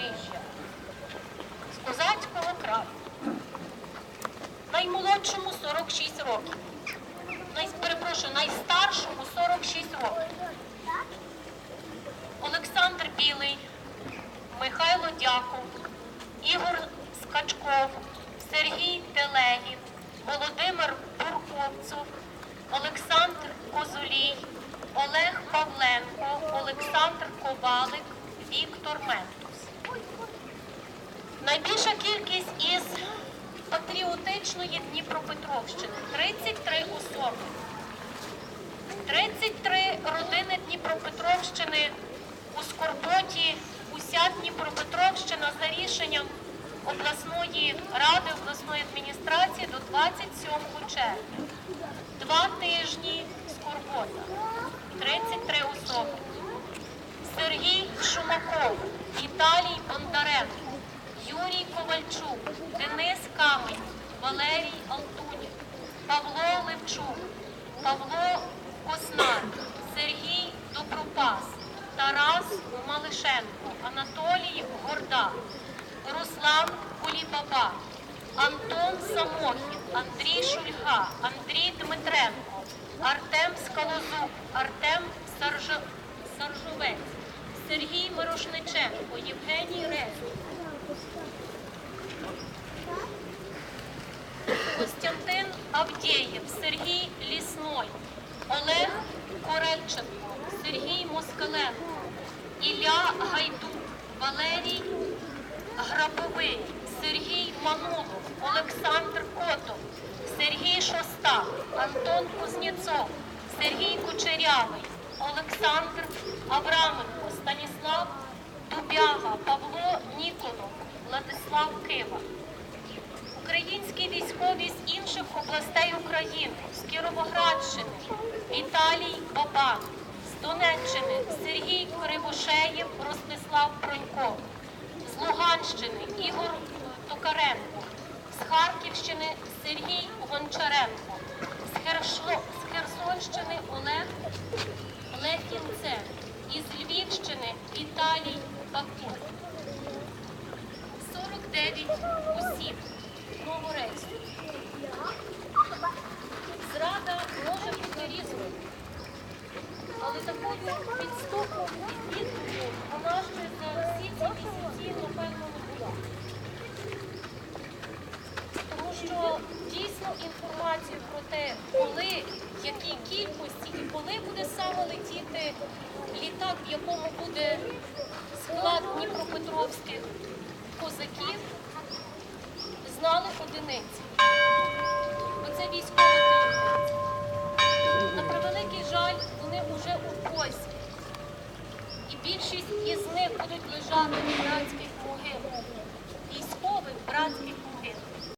Запоріжжя, з козацького краю. Наймолодшому 46 років. Най, перепрошую, найстаршому 46 років. Олександр Білий, Михайло Дяков, Ігор Скачков, Сергій Телегін, Володимир Бурковцов, Олександр Козулій, Олег Павленко, Олександр Ковалик, Віктор Ментус. Найбільша кількість із патріотичної Дніпропетровщини 33 особи. 33 родини Дніпропетровщини у Скорботі, уся Дніпропетровщина за рішенням обласної ради, обласної адміністрації до 27 червня. Два тижні Скорбота. 33 особи. Сергій Шумаков, Віталій Бондаренко, Юрій Ковальчук, Денис Камень, Валерій Алтунів, Павло Левчук, Павло Коснар, Сергій Добропас, Тарас Малишенко, Анатолій Горда, Руслан Кулібаба, Антон Самохін, Андрій Шульга, Андрій Дмитренко, Артем Скалозуб, Артем Саржо- Саржовець, Сергій Мирошниченко, Євгеній Резнік, Авдєєв, Сергій Лісной, Олег Корельченко, Сергій Москаленко, Ілля Гайдук, Валерій Грабовий, Сергій Манулов, Олександр Котов, Сергій Шостак, Антон Кузнєцов, Сергій Кучерявий, Олександр Авраменко, Станіслав Дубяга, Павло Ніконов, Владислав Кива. Українські військові з інших областей України, з Кіровоградщини, Віталій Бабан, з Донеччини, Сергій Кривошеєв, Ростислав Бронько, з Луганщини Ігор Токаренко, з Харківщини Сергій Гончаренко, з, Хершло, з Херсонщини Олег Лехінце, із Львівщини Віталій Бакун. 49 осіб. Новорецьку. Підступу відвідку вона ще за всі ці місяці, напевно. Тому що дійсно інформацію про те, коли, в якій кількості і коли буде саме летіти літак, в якому буде склад Дніпропетровських козаків, знали одиниці. Бо це більшість із них будуть лежати в братських могилах. Військових братських могилах.